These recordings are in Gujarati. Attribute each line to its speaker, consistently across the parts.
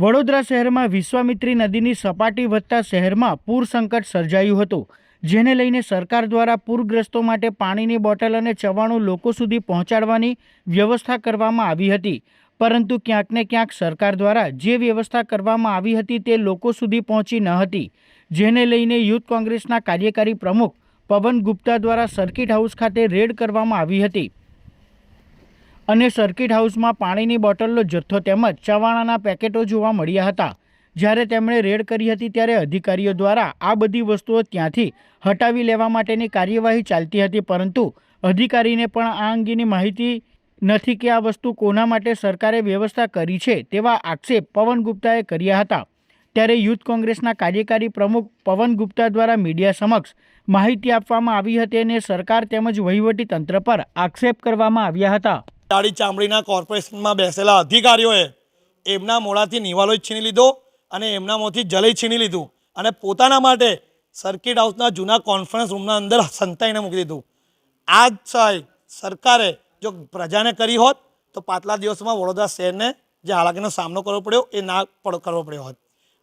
Speaker 1: વડોદરા શહેરમાં વિશ્વામિત્રી નદીની સપાટી વધતા શહેરમાં પૂર સંકટ સર્જાયું હતું, જેને લઈને સરકાર દ્વારા પૂરગ્રસ્તો માટે પાણીની બોટલ અને ચવાણું લોકો સુધી પહોંચાડવાની વ્યવસ્થા કરવામાં આવી હતી, પરંતુ ક્યાંક ને ક્યાંક સરકાર દ્વારા જે વ્યવસ્થા કરવામાં આવી હતી તે લોકો સુધી પહોંચી ન હતી, જેને લઈને યુથ કોંગ્રેસના કાર્યકારી પ્રમુખ પવન ગુપ્તા દ્વારા સર્કિટ હાઉસ ખાતે રેડ કરવામાં આવી હતી. અને સર્કિટ હાઉસમાં પાણીની બોટલનો જથ્થો તેમજ ચવાણાના પેકેટો જોવા મળ્યા હતા. જ્યારે તેમણે રેડ કરી હતી ત્યારે અધિકારીઓ દ્વારા આ બધી વસ્તુઓ ત્યાંથી હટાવી લેવા માટેની કાર્યવાહી ચાલતી હતી, પરંતુ અધિકારીને પણ આ અંગેની માહિતી નથી કે આ વસ્તુ કોના માટે સરકારે વ્યવસ્થા કરી છે તેવા આક્ષેપ પવન ગુપ્તાએ કર્યા હતા. ત્યારે યુથ કોંગ્રેસના કાર્યકારી પ્રમુખ પવન ગુપ્તા દ્વારા મીડિયા સમક્ષ માહિતી આપવામાં આવી હતી અને સરકાર તેમજ વહીવટી તંત્ર પર આક્ષેપ કરવામાં આવ્યા હતા.
Speaker 2: દાડી ચામડીના કોર્પોરેશનમાં બેસેલા અધિકારીઓએ એમના મોડાથી નિવાલો છીની લીધો અને એમના મોંથી જલય છીની લીધું અને પોતાના માટે સર્કિટ હાઉસના જૂના કોન્ફરન્સ રૂમના અંદર સંતાઈને મૂકી દીધું. આ જ સહાય સરકારે જો પ્રજાને કરી હોત તો પાછલા દિવસમાં વડોદરા શહેરને જે હાલાકીનો સામનો કરવો પડ્યો એ ના કરવો પડ્યો હોત.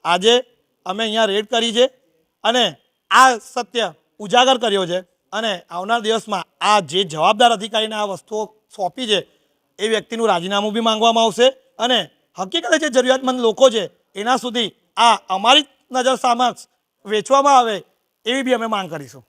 Speaker 2: આજે અમે અહીંયા રેડ કરી છે અને આ સત્ય ઉજાગર કર્યો છે અને આવનાર દિવસમાં આ જે જવાબદાર અધિકારીને આ વસ્તુઓ સોંપી છે એ વ્યક્તિનું રાજીનામું બી માંગવામાં આવશે અને હકીકતે જે જરૂરિયાતમંદ લોકો છે, એના સુધી આ અમારી નજર સામક્ષ વેચવામાં આવે એવી બી અમે માંગ કરીશું.